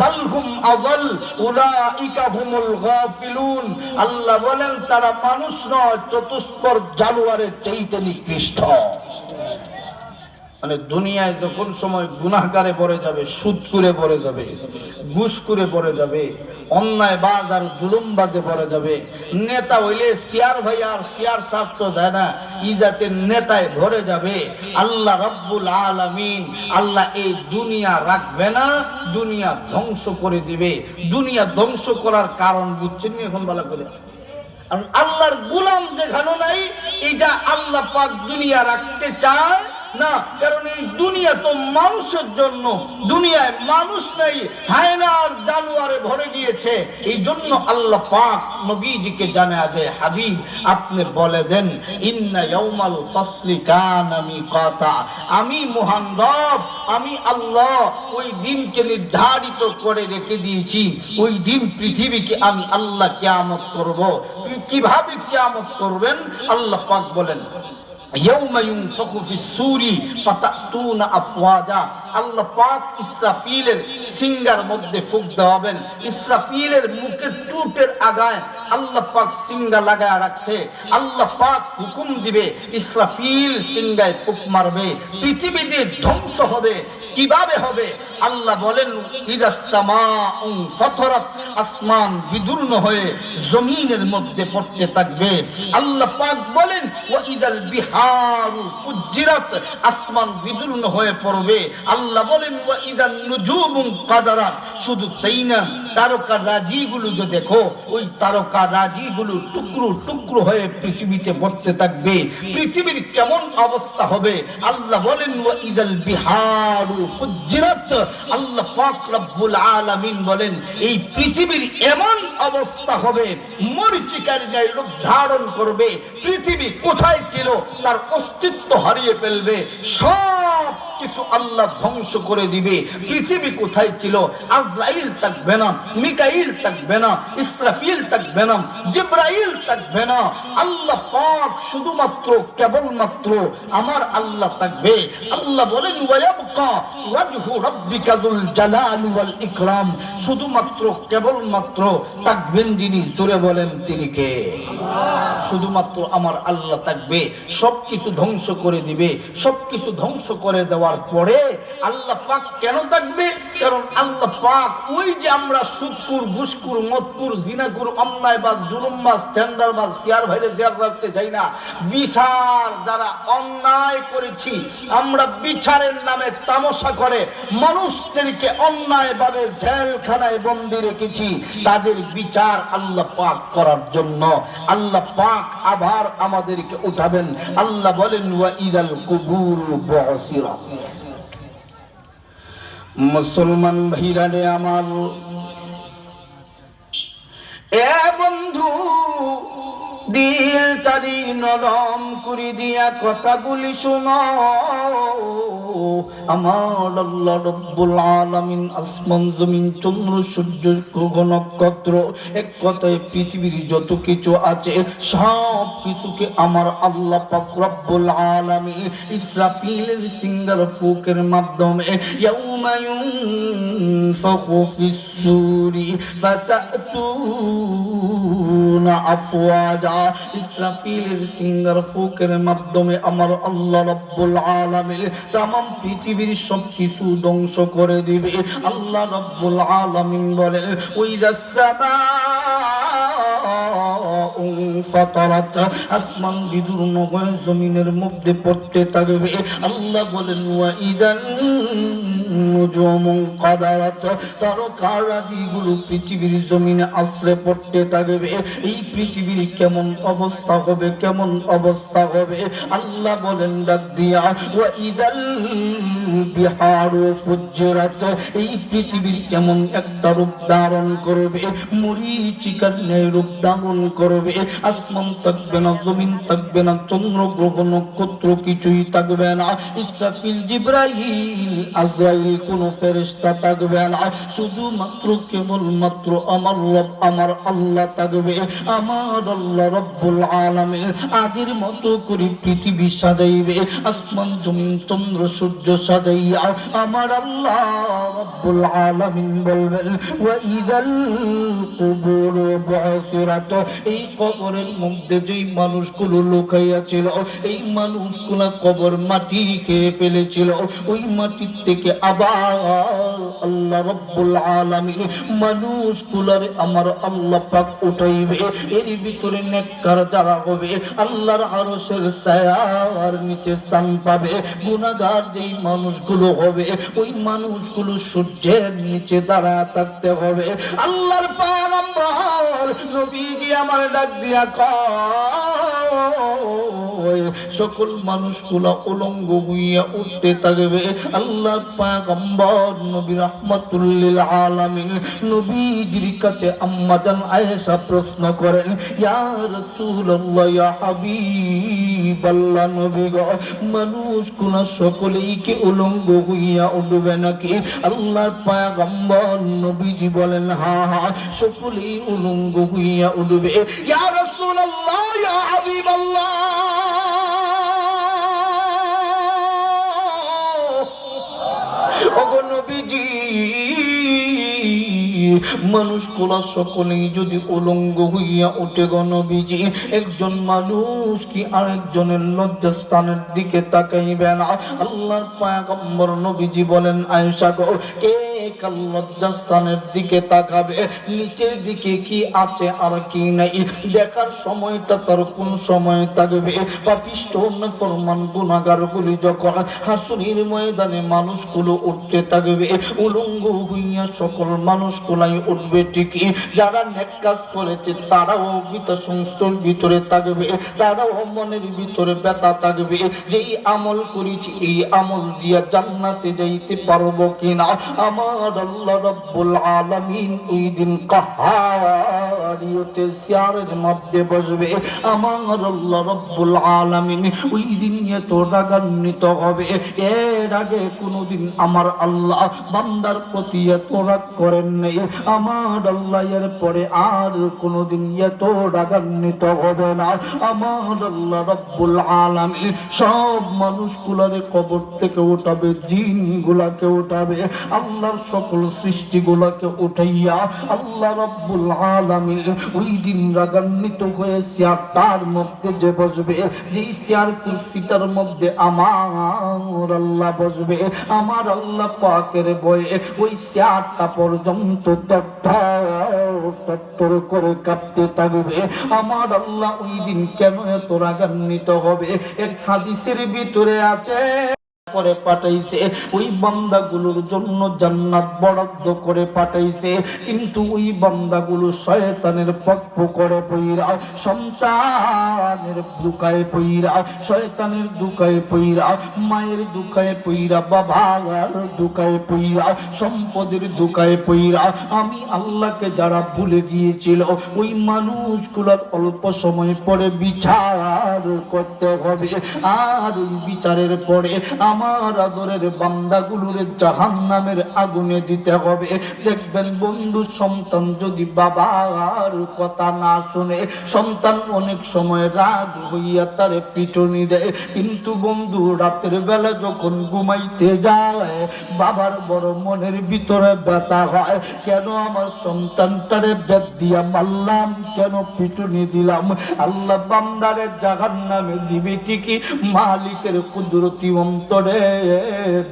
বালহুম হুমুল গাফিলুন। আল্লাহ বলেন তারা মানুষ নয় চতুষ্পর জানোয়ারের চাইতে নিকৃষ্ট। মানে দুনিয়ায় যখন সময় পড়ে যাবে সুদ করে পড়ে যাবে ঘুষ করে পড়ে যাবে, অন্যায় বাজ আর জুলুমবাজে পড়ে যাবে, নেতা হইলে শিয়ার ভাই শিয়ার স্বার্থ দেয় না, ই নেতায় ভরে যাবে। আল্লাহ রব্বুল আলামিন, আল্লাহ এই দুনিয়া রাখবে না, দুনিয়া ধ্বংস করে দিবে। দুনিয়া ধ্বংস করার কারণ বুঝছেন এখন বলা করে? আল্লাহর গুলাম যেখানে নাই, এটা আল্লাহ পাক দুনিয়া রাখতে চায় না, কারণ এই দুনিয়া তো মানুষের জন্য। দুনিয়ায় মানুষ হায়নার ভরে গিয়েছে। এই জন্য আল্লাহ পাক নবীজিকে জানা যে, হাবিব, আপনি বলে দেন, ইন্না ইয়াউমাল মিকাতা। আমি মহান রব, আমি আল্লাহ, ওই দিনকে নির্ধারিত করে রেখে দিয়েছি। ওই দিন পৃথিবীকে আমি আল্লাহ কিয়ামত করব। কীভাবে কিয়ামত করবেন? আল্লাহ পাক বলেন আল্লাহ সিঙ্গার মধ্যে আল্লাহ লাগায় রাখছে। ফুক মারবে। পৃথিবীতে ধ্বংস হবে, কীভাবে হবে? আল্লাহ বলেন আসমান বিদূর্ণ হয়ে জমিনের মধ্যে পড়তে থাকবে। আল্লাহ পাক বলেন বিহার আসমান হয়ে পড়বে। আল্লাহ বলেন শুধু তাই না, তারকা যে দেখো, ওই তারকা টুকরো টুকরো হয়ে পৃথিবীতে পড়তে থাকবে। পৃথিবীর কেমন অবস্থা হবে? আল্লাহ বলেন ইদাল আল্লাহ পাক রব্বুল আলামিন বলেন, এই পৃথিবীর এমন অবস্থা হবে, মরিচিকার গায়ে রূপ ধারণ করবে। পৃথিবী কোথায় ছিল তার অস্তিত্ব হারিয়ে ফেলবে, সব কিছু আল্লাহ ধ্বংস করে দিবে। পৃথিবী কোথায় ছিল? আজরাইল থাকবে না, মিকাইল থাকবে না, ইসরাফিল থাকবে না, জিব্রাইল থাকবে না। আল্লাহ পাক শুধুমাত্র, কেবলমাত্র আমার আল্লাহ থাকবে। আল্লাহ বলেন ইকরাম। শুধুমাত্র, কেবলমাত্র থাকবেন যিনি, জোরে বলেন তিনি কে? শুধুমাত্র আমার আল্লাহ থাকবে। সবকিছু ধ্বংস করে দিবে। সবকিছু ধ্বংস করে দেওয়ার পরে আল্লাহ পাক কেন থাকবে? কারণ আল্লাহ পাক ওই যে আমরা সুদকুর ঘুসকুর মদকুর, জিনাকুর অন্যায় বা জুলুমবাজ টেন্ডার বা শেয়ার ভাইরে শেয়ার রাখতে চাই না। বিচার যারা অন্যায় করেছি, আমরা বিচারের নামে তামাশা করে মানুষদেরকে অন্যায় ভাবে জেলখানায় বন্দি রেখেছি। তাদের বিচার আল্লাহ পাক করার জন্য। আল্লাহ পাক আবার আমাদেরকে উঠাবেন। আল্লাহ বলেন কুবুর বহসিরা মুসলমান ভাইরানে আমার, এ বন্ধু দিল তারি নরম করে দিয়া কথাগুলি শোনো। আমার আল্লাহ রব্বুল আলামিন আসমান, জমিন, চন্দ্র, সূর্য নক্ষত্র, এক কথায় পৃথিবীর যত কিছু আছে, সব কিছুকে আমার আল্লাহ পাক রব্বুল আলামিন ইসরাফিলের সিঙ্গার ফুকের মাধ্যমে ইউনফাখু ফিস সুরি ফাতাতুনা আফওয়াজা ইসরাফিলের সিঙ্গার ফুকের মাধ্যমে আমার আল্লাহ রব্বুল আলামিন তামাম পৃথিবীর সব কিছু ধ্বংস করে দিবে। আল্লাহ রব্বুল আলামিন বলে ওই রাসামা ফাতারাত আসমান বিদূর্ণ হয়ে জমিনের মধ্যে পড়তে থাকবে। আল্লাহ বলেন, ওয়া ইদান নুজুমুন কাদারাত তারকারাজিগুলো পৃথিবীর জমিনে আশ্রে পড়তে থাকবে। এই পৃথিবীর কেমন অবস্থা হবে, কেমন অবস্থা হবে? আল্লাহ বলেন, ডাক দিয়া, ওয়া ইদাল বিহারু ফুজ্জিরাত এই পৃথিবীর কেমন একটা রূপ ধারণ করবে মরিচিকার ন্যায় রূপ ধারণ করবে, আসমান থাকবে না, জমিন থাকবে না, চন্দ্র, গ্রহ, নক্ষত্র কিছুই থাকবে না, ইসরাফিল, জিব্রাইল, আজরাইল কোন ফেরেশতা থাকবে না, শুধুমাত্র কেবলমাত্র আমার রব, আমার আল্লাহ থাকবে, আমার আল্লাহ রব্বুল আলামিন আগের মতো করে পৃথিবী সাজাইবে, আসমান, জমিন, চন্দ্র, সূর্য সাজাইবে যাইয়া আমার আল্লাহ বলবেন এই কবরের মধ্যে মানুষগুলো এই মানুষগুলো কবর মাটি খেয়ে ফেলেছিল, ওই মাটির থেকে আবার আল্লাহ রব্বুল আলামিন মানুষগুলার আমার আল্লাহ পাক উঠাইবে, এর ভিতরে নেককার যারা হবে, আল্লাহর আরশের ছায়ার নিচে স্থান পাবে, গুনাহগার যেই মানুষগুলো হবে, ওই মানুষগুলো সূর্যের নিচে দাঁড়া থাকতে হবে। আল্লাহর পাগম্বর নবীজি আমার ডাক দিয়া কয় সকল মানুষগুলা উলঙ্গ হইয়া উঠতে থাকবে। আল্লাহ পাগম্বর নবী রহমতুল্লিল আলামিন নবীজির কাছে আম্মা জান আয়েশা প্রশ্ন করেন, ইয়া নবী গো সকলেই কি উলঙ্গ হইয়া উঠবে নাকি? নবীজি বলেন, হা হা, সকলেই উলঙ্গ হইয়া উঠবে। ইয়া ইয়া মানুষ কোলা সকলেই যদি উলঙ্গ হইয়া উঠে গণবিজি, একজন মানুষ কি আরেকজনের লজ্জাস্থানের দিকে তাকাইবে না? আল্লাহর পায়গম্বর নবীজি বলেন আয়সা গো, কে কাল দিকে তাকাবে, নিচের দিকে কি আছে আর কি নাই? দেখার সময়টা তার কোন সময় থাকবে? পাপিষ্ট ফরমান যখন হাসুরির ময়দানে মানুষগুলো উঠতে থাকবে, উলঙ্গ হইয়া সকল মানুষগুলাই উঠবে ঠিকই। যারা নেক কাজ করেছে, তারাও বিত সংস্থার ভিতরে থাকবে, তারাও মনের ভিতরে ব্যথা থাকবে। যেই আমল করেছি, এই আমল দিয়া জান্নাতে যাইতে পারব কিনা? আমার আল্লাহ আমার আল্লাহ রব্বুল ওই দিন রাগান্বিত হবে। এর আগে কোনোদিন আমার আল্লাহ বান্দার প্রতি এত রাগ করেন নাই। আমার আল্লাহ এর পরে আর কোনোদিন এত রাগান্বিত হবে না। আমার আল্লাহ রব্বুল আলামিন সব মানুষগুলারে কবর থেকে উঠাবে জিন গুলাকে উঠাবে। আল্লাহর সকল সৃষ্টিগুলাকে উঠাইয়া আল্লাহ রব্বুল আলামিন ওই দিন রাগান্বিত হয়ে চেয়ার তার মধ্যে যে বসবে, যেই চেয়ার কুর্সিটার মধ্যে আমার আল্লাহ বসবে, আমার আল্লাহ পাকের বয়ে ওই চেয়ারটা পর্যন্ত তত্তর করে কাঁপতে থাকবে। আমার আল্লাহ ওই দিন কেন এত রাগান্বিত হবে? এক হাদিসের ভিতরে আছে করে পাঠাইছে। ওই বান্দাগুলোর জন্য জান্নাত বরাদ্দ করে পাঠাইছে। কিন্তু ওই বান্দাগুলো শয়তানের পক্ষ করে পইরা, সন্তানের দুকায় পইরা, শয়তানের দুকায় পইরা, মায়ের দুকায় পইরা, বাবার দুকায় পইরা, সম্পদের দুকায় পইরা, আমি আল্লাহকে যারা ভুলে গিয়েছিল, ওই মানুষগুলোর অল্প সময় পরে বিচার করতে হবে। আর ওই বিচারের পরে আমার আদরের বান্দাগুলোর জাহান নামের আগুনে দিতে হবে। দেখবেন বন্ধু, সন্তান যদি বাবার কথা না শুনে, সন্তান অনেক সময় রাগ হইয়া তারে পিটনি দেয়। কিন্তু বন্ধু, রাতের বেলা যখন ঘুমাইতে যায়, বাবার বড় মনের ভিতরে ব্যথা হয়। কেন আমার সন্তান সন্তানটারে বেদ দিয়া মারলাম? কেন পিটুনি দিলাম? আল্লাহ বান্দারে জাহান নামে দিবে ঠিকই। মালিকের কুদরতি অন্তরে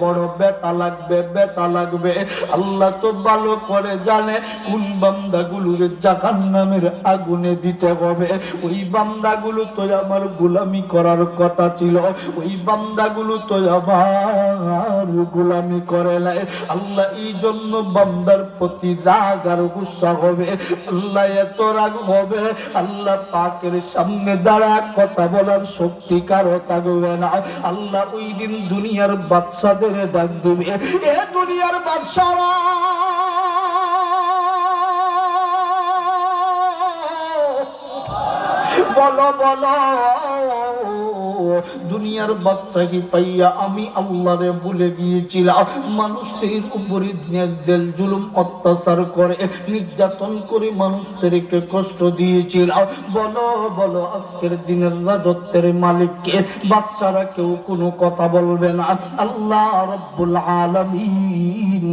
বড় বেতা লাগবে বেতা লাগবে। আল্লাহ তো ভালো করে জানে কোন বান্দাগুলোর জাহান নামের আগুনে দিতে হবে। ওই বান্দাগুলো তো আমার গোলামি করার কথা ছিল। ওই বান্দাগুলো তো আমার গোলামি করে নাই। আল্লাহ এই জন্য বান্দার প্রতি রাগ আর গুসা হবে। আল্লাহ এত রাগ হবে, আল্লাহ পাকের সামনে দাঁড়া, কথা বলার শক্তি কারও থাকবে না। আল্লাহ ওই দিন দুনিয়ার বাদশাদের ডাক দিবে। এ দুনিয়ার বাদশারা! বলো বলো। দুনিয়ার বাচ্চাকে পাইয়া আমি আল্লাহরে ভুলে গিয়েছিলাম মানুষদের উপরে জেল জুলুম অত্যাচার করে, নির্যাতন করে মানুষদেরকে কষ্ট দিয়েছিলাম। বলো বলো, আজকের দিনের রাজত্বের মালিককে, বাচ্চারা কেউ কোনো কথা বলবে না। আল্লাহ রব্বুল আলামিন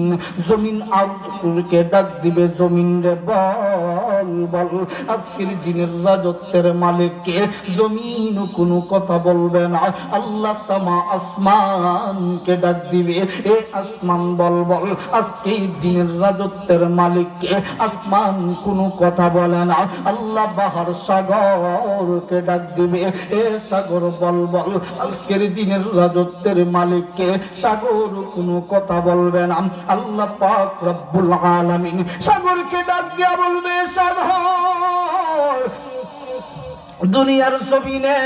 জমিন আরকে ডাক দিবে, জমিন রে বল বল। আজকের দিনের রাজত্বের মালিককে জমিন কোনো কথা বলবে না আল্লাহ সামা আসমানকে ডাক দিবে। এ আসমান বল বল আজকের দিনের রাজত্বের মালিককে আসমান কোনো কথা বলে না। আল্লাহ বাহার সাগরকে ডাক দিবে। এ সাগর বল বল আজকের দিনের রাজত্বের মালিককে সাগর কোনো কথা বলবে না। আল্লাহ পাক রব্বুল আলামিন সাগরকে ডাক দিয়া বলবে, সাগর দুনিয়ার জমিনে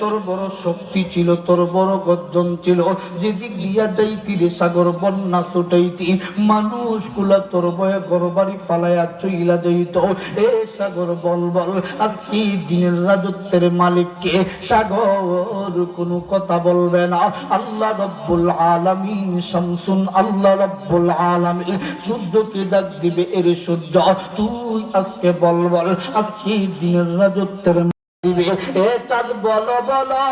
তোর বড় শক্তি ছিল, তোর বড় গর্জন ছিল। যেদিক দিয়া যাইতি রে সাগর, বন্যা ছুটাইতি মানুষগুলা তোর বয়ে গরবারি ফালাইয়া চইলা যাইত। এ সাগর, বল বল, আজকে দিনের রাজত্বের মালিককে সাগর কোনো কথা বলবে না। আল্লাহ রব্বুল আলামিন, শামসুন, আল্লাহ রব্বুল আলামিন, সূর্যকে ডাক দিবে এর সূর্য, তুই আজকে বল বল, আজকে দিনের রাজত্বের এ চাঁদ বলো বলো।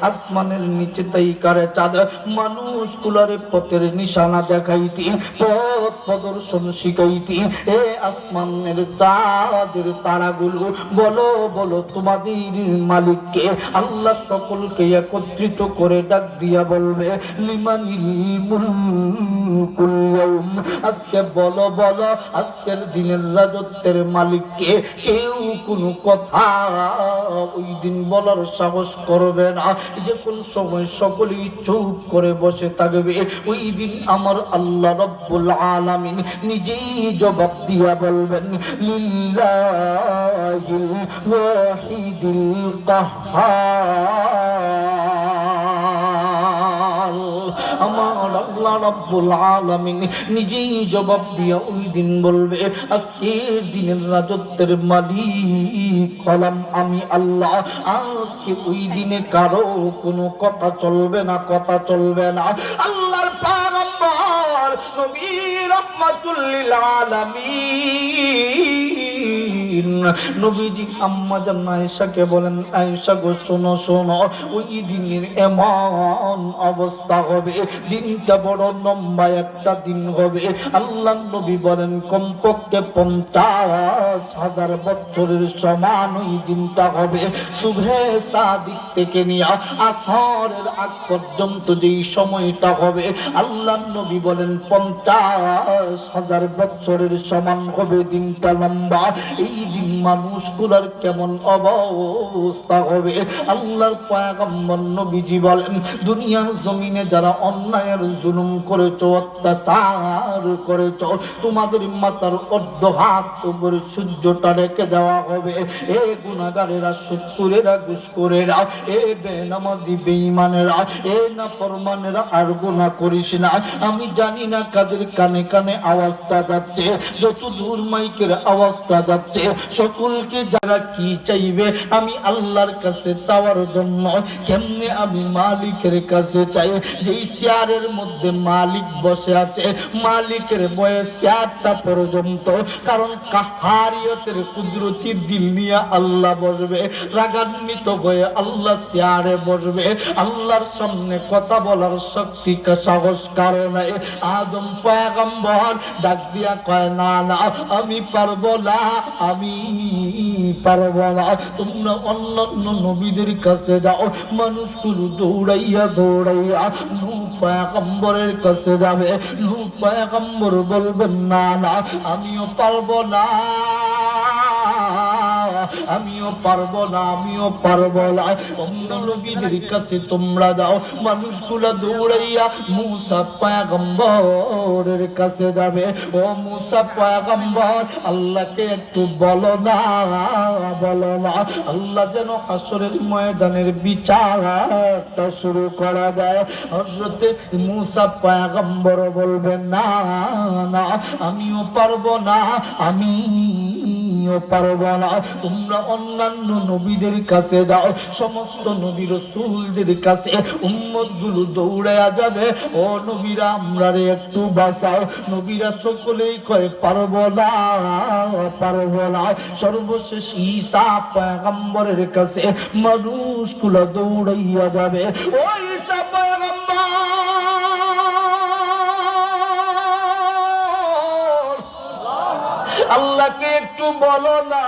আসমানের নিচে তাই কারে চাঁদ। মানুষ কুলারে পথের নিশানা দেখাইতি, পথ প্রদর্শন শিখাইতি। এ আসমানের চাঁদের তারাগুলো, বলো বলো তোমাদের মালিককে। আল্লাহ সকলকে একত্রিত করে ডাক দিয়া বলবে, লিমানিল মুলকুল ইয়াউম। আজকে বলো বলো আজকের দিনের রাজত্বের মালিককে। কেউ কোনো কথা ওই দিন বলার সাহস করবে না। যে কোন সময় সকলেই চুপ করে বসে থাকবে, ওই দিন আমার আল্লাহ রব্বুল আলামিন নিজেই জবাব দিয়া বলবেন, লিল্লাহিল ওয়াহিদিল কাহ্হার রাব্বুল আলামিন নিজেই জবাব দিয়া ওই দিন বলবে আজকের দিনের রাজত্বের মালিক আমি আল্লাহ। আজকে ওই দিনে কারও কোনো কথা চলবে না, কথা চলবে না। আল্লাহর পাগম্বর নবী রহমাতুল লিল আলামিন নবীজি আম্মা জান আয়েশাকে বলেন, আয়েশা গো, শোনো শোনো, ওই দিনের এমন অবস্থা হবে। দিনটা বড় লম্বা, একটা দিন হবে। আল্লাহ নবী বলেন, কমপক্ষে পঞ্চাশ হাজার বছরের সমান ওই দিনটা হবে। শুভে সাদিক থেকে নিয়ে আসরের আগ পর্যন্ত যেই সময়টা হবে আল্লাহ নবী বলেন, পঞ্চাশ হাজার বছরের সমান হবে দিনটা লম্বা। এই দিন মানুষগুলার কেমন অবস্থা হবে? আল্লাহর পয়গম্বর নবীজি বলেন, দুনিয়ার জমিনে যারা অন্যায়ের জুলুম করেছ, অত্যাচার করেছ, তোমাদের মাথার অর্ধ হাত উপরে সূর্যটা রেখে দেওয়া হবে। এ গুণাগারেরা সুৎকুরেরা ঘুষকুরেরা এ বেনামাজি বেঈমানেরা, এ না ফরমানেরা আর গুণা করিস না। আমি জানি না কাদের কানে কানে আওয়াজটা যাচ্ছে যত দূর মাইকের আওয়াজটা যাচ্ছে সকলকে যারা কি চাইবে, আমি আল্লাহর কাছে চাওয়ার জন্য কেমনে আমি মালিকের কাছে চাই? যেই চেয়ারের মধ্যে মালিক বসে আছে, মালিকের বয়স চেয়ারটা পর্যন্ত। কারণ কাহারিয়তের কুদরতি দিল নিয়ে আল্লাহ বসবে, রাগান্বিত হয়ে আল্লাহ চেয়ারে বসবে। আল্লাহর সামনে কথা বলার শক্তি সাহস কারণে আদম পয়গম্বর ডাক দিয়া কয়, না না, আমি পারব না, আমি পারব না তোমরা অন্যান্য নবীদের কাছে যাও, মানুষগুলো দৌড়াইয়া দৌড়াইয়া নূ পয়গম্বরের কাছে যাবে। নূ পয়গম্বর বলবেন, না না, আমিও পারব না। আমিও পারব না, আমিও পারব না। অন্য নবীদের কাছে তোমরা যাও, মানুষগুলা দৌড়াইয়া মুসা পয়গম্বরের কাছে যাবে। ও মুসা পয়গম্বর, আল্লাহকে একটু বলো না বলো না। আল্লাহ যেন আসরের ময়দানের বিচারটা শুরু করা যায়। হজরতে মুসা পয়গম্বর বলবেন, না না, আমিও পারব না, আমি আমিও পারব না। তোমরা অন্যান্য নবীদের কাছে যাও, সমস্ত নবী রসুলদের কাছে উম্মতগুলো দৌড়ায়া যাবে। ও নবীরা আমরা রে একটু বাঁচাও। নবীরা সকলেই কয়, পারব না পারব না। সর্বশেষ ঈসা পয়গম্বরের কাছে মানুষগুলো দৌড়াইয়া যাবে। ও ঈসা পয়গম্বর আল্লাহকে একটু বলো না।